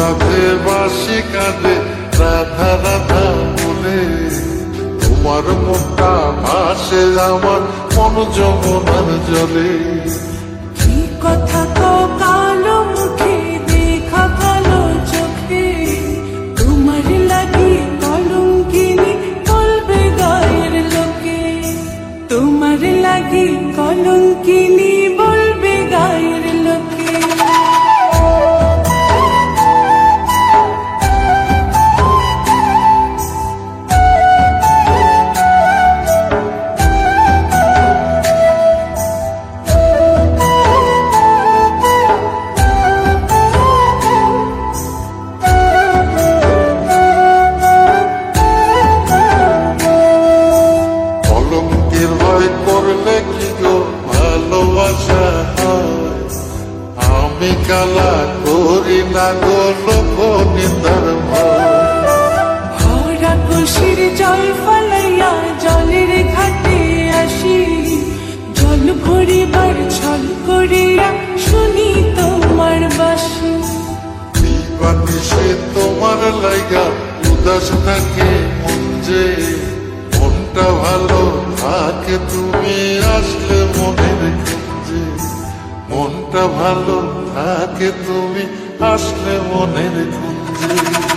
রাধে বাসি কাঁদে, রাধা তোমার মুখটা ভাসে, আমার মন যমুনার জলে। কি কথা তো কালো মুখে, দেখা চোখে। তোমার লাগি কলঙ্কিনি বলবে গায়ের লোকে। তোমার লাগি কলঙ্কিনি আমি কালা করি না গো লোক নিন্দার ভয় ভরা খুশির জল ফলাইয়া জলের ঘাটে আসি। জল ভরিবার ছল করিয়া শুনি তোমার বাসি। সে তোমার লাইগা উদাস থাকে মন যে? মনটা ভালো থাকে তুমি আসলে মনের কুঞ্জে মনটা ভালো থাকে তুমি আসলে মনের কুঞ্জে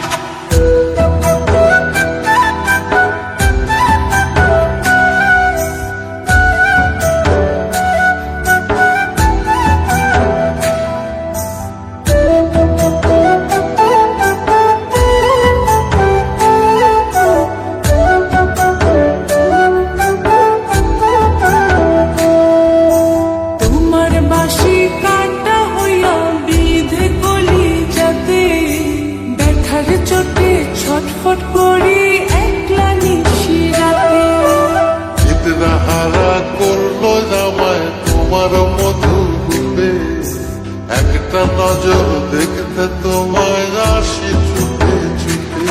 ছুটে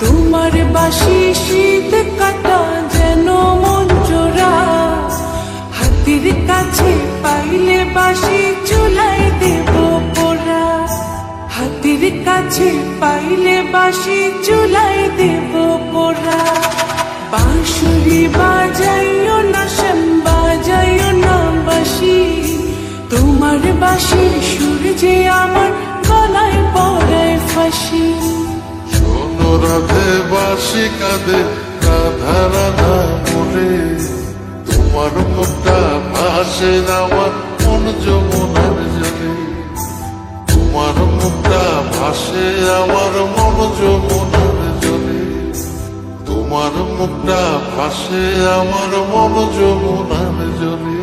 তোমার বাসি শীত কাটা যেন মন জোড়া। হাতির কাছে পাইলে বাসি চুলাই দেব পোড়া। হাতির কাছে পাইলে বাসি চুলাই দেব পোড়া। বাঁশুরি বাজাইও না, শ্যাম বাজাইও না বাসি তোমার বাসির সুর যে বাসি কাঁদে রাধা রাধা তোমার মুখটা ভাসে আমার মন যমুনার জলে। তোমার মুখটা ভাসে আমার মন যমুনার জলে। তোমার মুখটা ভাসে আমার মন যমুনার জলে।